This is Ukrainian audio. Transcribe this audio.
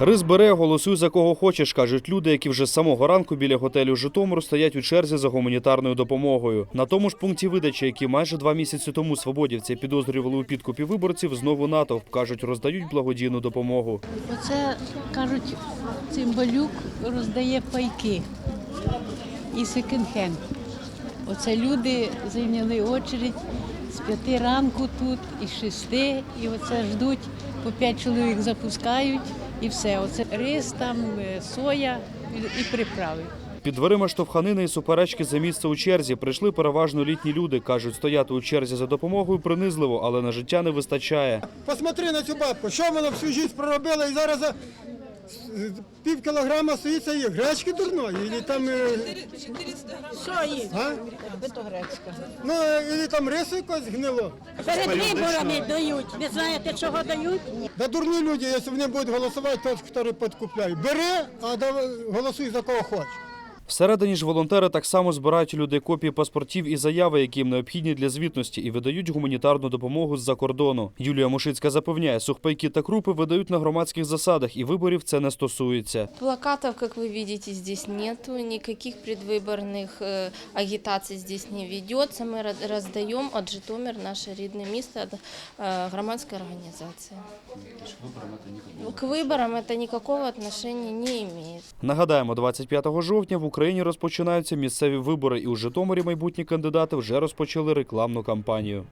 Рис бере, голосуй за кого хочеш, кажуть люди, які вже з самого ранку біля готелю Житомир стоять у черзі за гуманітарною допомогою. На тому ж пункті видачі, які майже два місяці тому свободівці підозрювали у підкупі виборців, знову натовп кажуть, роздають благодійну допомогу. Оце кажуть, цимбалюк роздає пайки і секонд-хенд. Оце люди зайняли очередь з п'яти ранку тут, і з шести, і оце ждуть, по п'ять чоловік запускають і все. Оце рис, там е, соя і- приправи. Під дверима штовханини і суперечки за місце у черзі прийшли переважно літні люди. кажуть, стояти у черзі за допомогою принизливо, але на життя не вистачає. Посмотри на цю бабку, що вона всю життя проробила і зараз за пів кілограма стоїть цієї гречки дурної, і там, е, Сої, а? гречка. ну, і там рису якось гнило. Перед виборами дають. Ви знаєте, чого дають? Да дурні люди, якщо вони будуть голосувати, то хто підкупляє. Бери, а голосуй за кого хочеш. Всередині ж волонтери так само збирають у людей копії паспортів і заяви, які їм необхідні для звітності, і видають гуманітарну допомогу з-за кордону. Юлія Мушицька запевняє, сухпайки та крупи видають на громадських засадах, і виборів це не стосується. Плакатов, как вы видите, здесь нету, никаких предвыборных э, агитаций здесь не ведется. Мы ра- раздаем от Житомир, наше рідне місто, от э, громадской организации. К выборам это никакого отношения не имеет. Нагадаємо, 25 жовтня в Україні розпочинаються місцеві вибори, і у Житомирі майбутні кандидати вже розпочали рекламну кампанію.